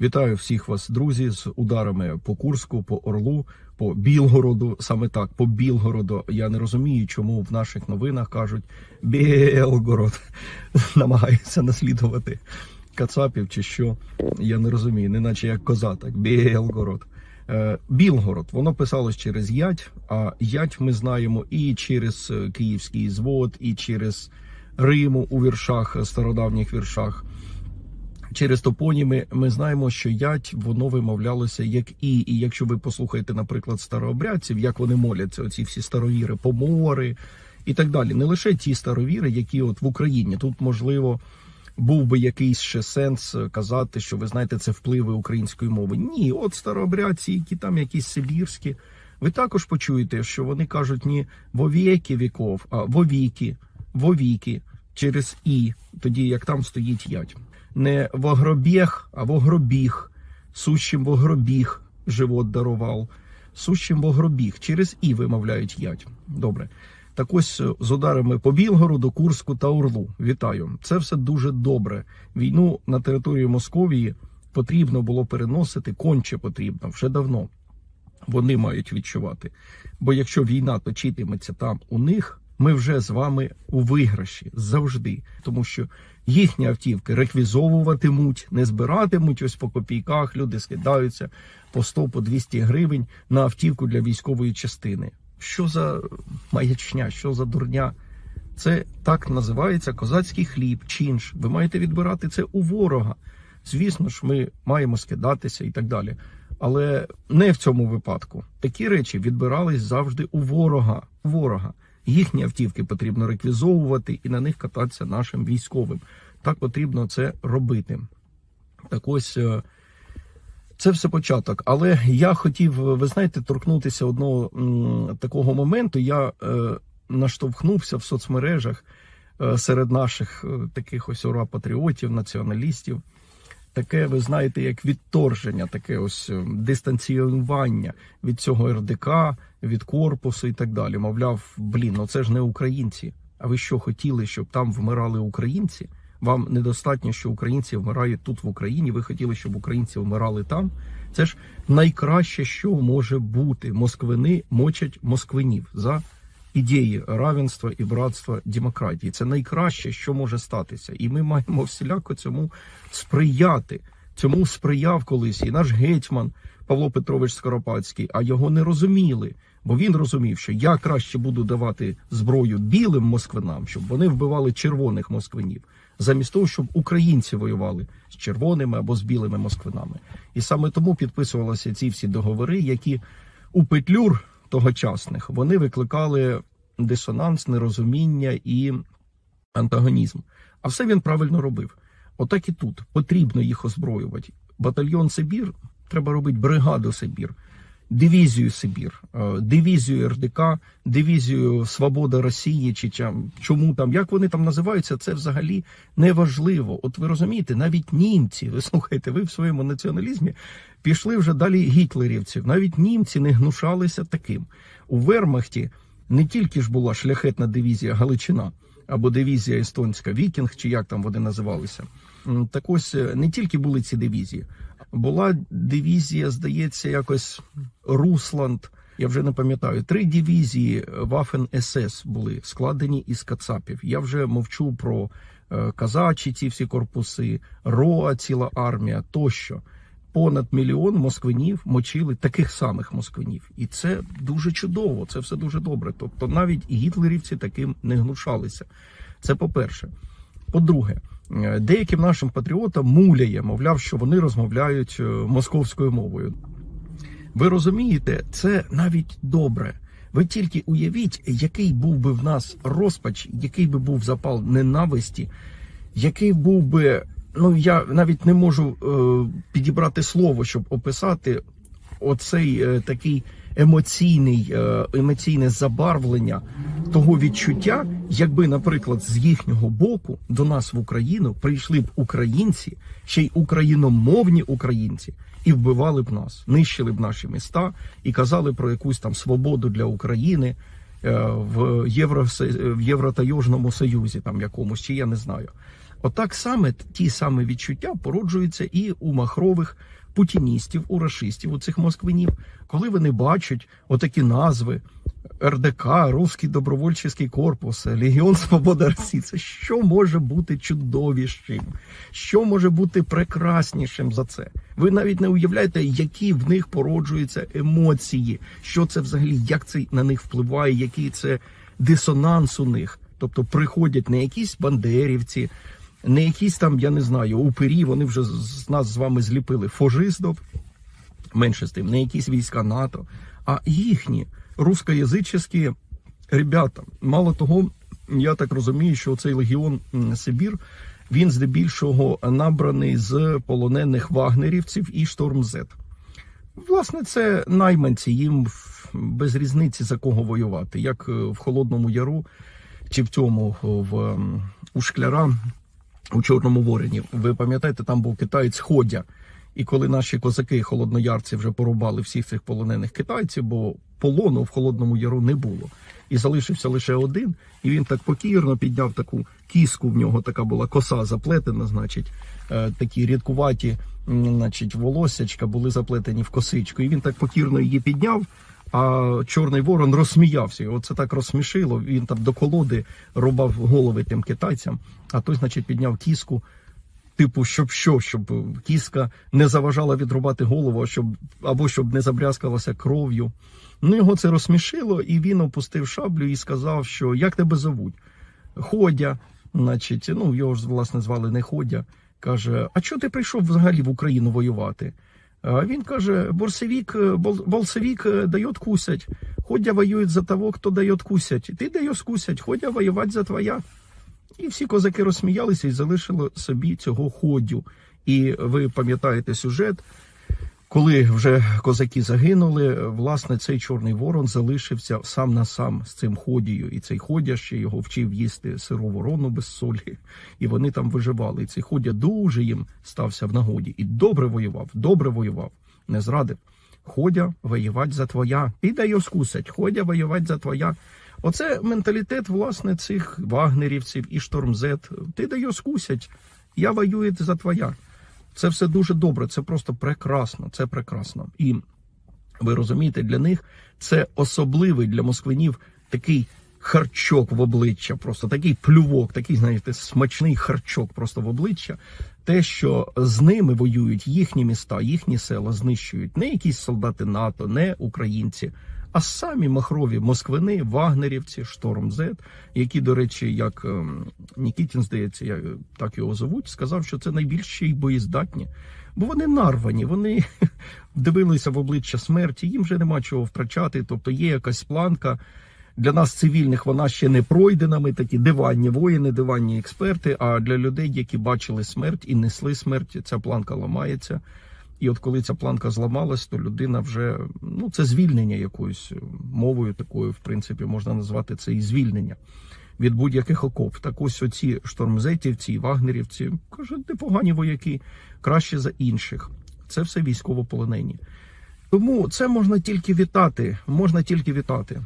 Вітаю всіх вас, друзі, з ударами по Курську, по Орлу, по Білгороду. Саме так, по Білгороду. Я не розумію, чому в наших новинах кажуть Білгород. Намагаються наслідувати Кацапів чи що. Я не розумію, неначе як коза, так Білгород. Е, Білгород, воно писалось через Ять, а Ять ми знаємо і через е, Київський звод, і через Риму у віршах, стародавніх віршах. Через топоніми ми знаємо, що ять воно вимовлялося як і. І якщо ви послухаєте, наприклад, старообрядців, як вони моляться, оці всі старовіри, помори і так далі. Не лише ті старовіри, які от в Україні тут можливо. Був би якийсь ще сенс казати, що ви знаєте, це впливи української мови. Ні, от старообрядці, які там якісь сибірські. Ви також почуєте, що вони кажуть не вовіки віков, а вовіки, вовіки через і, тоді як там стоїть ять не вогробіг, а вогробіг. Сущим вогробіг живот дарував. Сущим вогробіг. Через і вимовляють ять. Добре. Так ось е, з ударами по Білгороду, Курську та Орлу. Вітаю. Це все дуже добре. Війну на території Московії потрібно було переносити, конче потрібно вже давно. Вони мають відчувати. Бо якщо війна точитиметься там у них, ми вже з вами у виграші завжди, тому що їхні автівки реквізовуватимуть, не збиратимуть ось по копійках. Люди скидаються по 100, по 200 гривень на автівку для військової частини. Що за маячня, що за дурня? Це так називається козацький хліб, чинш. Ви маєте відбирати це у ворога. Звісно ж, ми маємо скидатися і так далі. Але не в цьому випадку. Такі речі відбирались завжди у ворога. Ворога. Їхні автівки потрібно реквізовувати і на них кататися нашим військовим. Так потрібно це робити. Так ось е, це все початок. Але я хотів, ви знаєте, торкнутися одного такого моменту. Я е, наштовхнувся в соцмережах е, серед наших е, таких ось ура патріотів, націоналістів. Таке, ви знаєте, як відторження, таке ось е, дистанціювання від цього РДК, від корпусу і так далі. Мовляв, блін, ну це ж не українці. А ви що хотіли, щоб там вмирали українці? Вам недостатньо, що українці вмирають тут в Україні. Ви хотіли, щоб українці вмирали там. Це ж найкраще, що може бути. Москвини мочать москвинів за ідеї равенства і братства демократії. Це найкраще, що може статися, і ми маємо всіляко цьому сприяти. Цьому сприяв колись і наш гетьман Павло Петрович Скоропадський, а його не розуміли. Бо він розумів, що я краще буду давати зброю білим москвинам, щоб вони вбивали червоних москвинів, замість того, щоб українці воювали з червоними або з білими москвинами. І саме тому підписувалися ці всі договори, які у петлюр тогочасних вони викликали дисонанс, нерозуміння і антагонізм. А все він правильно робив. Отак і тут потрібно їх озброювати. Батальйон Сибір треба робити бригаду Сибір, дивізію Сибір, е, дивізію РДК, дивізію Свобода Росії, чи чому там, як вони там називаються, це взагалі не важливо. От ви розумієте, навіть німці, ви слухайте, ви в своєму націоналізмі пішли вже далі гітлерівців. Навіть німці не гнушалися таким. У Вермахті не тільки ж була шляхетна дивізія Галичина або дивізія Естонська Вікінг, чи як там вони називалися. Так ось е, не тільки були ці дивізії, була дивізія, здається, якось Русланд. Я вже не пам'ятаю. Три дивізії Waffen СС були складені із Кацапів. Я вже мовчу про е, казачі, ці всі корпуси, РОА, ціла армія тощо. Понад мільйон москвинів мочили таких самих москвинів, і це дуже чудово. Це все дуже добре. Тобто, навіть гітлерівці таким не гнушалися. Це по-перше. По-друге, е, деяким нашим патріотам муляє, мовляв, що вони розмовляють е, московською мовою. Ви розумієте, це навіть добре. Ви тільки уявіть, який був би в нас розпач, який би був запал ненависті, який був би. Ну я навіть не можу е, підібрати слово, щоб описати оцей е, такий емоційний, е, емоційне забарвлення того відчуття, якби, наприклад, з їхнього боку до нас в Україну прийшли б українці, ще й україномовні українці, і вбивали б нас, нищили б наші міста і казали про якусь там свободу для України е, в Євро в Євротайожному Союзі, там якомусь, чи я не знаю. Отак саме ті самі відчуття породжуються і у махрових путіністів, у рашистів, у цих москвинів, коли вони бачать отакі назви. РДК, Руський добровольчий корпус, Легіон Свобода Росії. Це що може бути чудовішим? Що може бути прекраснішим за це? Ви навіть не уявляєте, які в них породжуються емоції, що це взагалі, як це на них впливає, який це дисонанс у них. Тобто приходять не якісь бандерівці, не якісь там, я не знаю, упирі, вони вже з нас з вами зліпили фожистов, менше з тим, не якісь війська НАТО, а їхні рускоязичні ребята. Мало того, я так розумію, що цей легіон Сибір він здебільшого набраний з полонених вагнерівців і шторм З. Власне, це найманці, їм без різниці за кого воювати, як е, в Холодному Яру чи в цьому в у шкляра у Чорному Ворені. Ви пам'ятаєте, там був китаєць Ходя. І коли наші козаки холодноярці вже порубали всіх цих полонених китайців, бо полону в холодному яру не було. І залишився лише один, і він так покірно підняв таку кіску. В нього така була коса заплетена, значить, е, такі рідкуваті, значить, волосячка були заплетені в косичку. І він так покірно її підняв. А чорний ворон розсміявся. Його це так розсмішило. Він там до колоди рубав голови тим китайцям. А той, значить, підняв кіску, Типу, щоб що, щоб кіска не заважала відрубати голову, щоб або щоб не забрязкалася кров'ю. Ну його це розсмішило, і він опустив шаблю і сказав, що як тебе зовуть? Ходя, значить, ну його ж власне звали не Ходя. Каже: А чого ти прийшов взагалі в Україну воювати? Він каже: Борсевік, е, бол, болсевік е, дає кусять. Ходя воюють за того, хто дає кусять. Ти даєш кусять, ходя воювати за твоя. І всі козаки розсміялися і залишили собі цього ходю. І ви пам'ятаєте сюжет, коли вже козаки загинули, власне, цей чорний ворон залишився сам на сам з цим ходією. І цей ходя ще його вчив їсти сиру ворону без солі. І вони там виживали. І цей ходя дуже їм стався в нагоді. І добре воював, добре воював, не зрадив. Ходя воювати за твоя. І дає скусять, ходя воювати за твоя. Оце менталітет, власне, цих вагнерівців і штормзет. Ти дає скусять, я воюю за твоя. Це все дуже добре, це просто прекрасно, це прекрасно. І ви розумієте, для них це особливий для москвинів такий харчок в обличчя, просто такий плювок, такий, знаєте, смачний харчок просто в обличчя. Те, що з ними воюють їхні міста, їхні села знищують не якісь солдати НАТО, не українці, а самі махрові москвини, вагнерівці, шторм З, які, до речі, як ем, Нікітін, здається, я, так його зовуть, сказав, що це найбільші й боєздатні. Бо вони нарвані, вони дивилися в обличчя смерті, їм вже нема чого втрачати. Тобто є якась планка. Для нас, цивільних, вона ще не пройдена. Ми такі диванні воїни, диванні експерти. А для людей, які бачили смерть і несли смерть, ця планка ламається. І от коли ця планка зламалась, то людина вже ну це звільнення якоюсь мовою такою, в принципі, можна назвати це і звільнення від будь-яких окоп. Так ось оці штормзетівці, і вагнерівці кажуть, непогані вояки, краще за інших. Це все військовополонені. Тому це можна тільки вітати. Можна тільки вітати.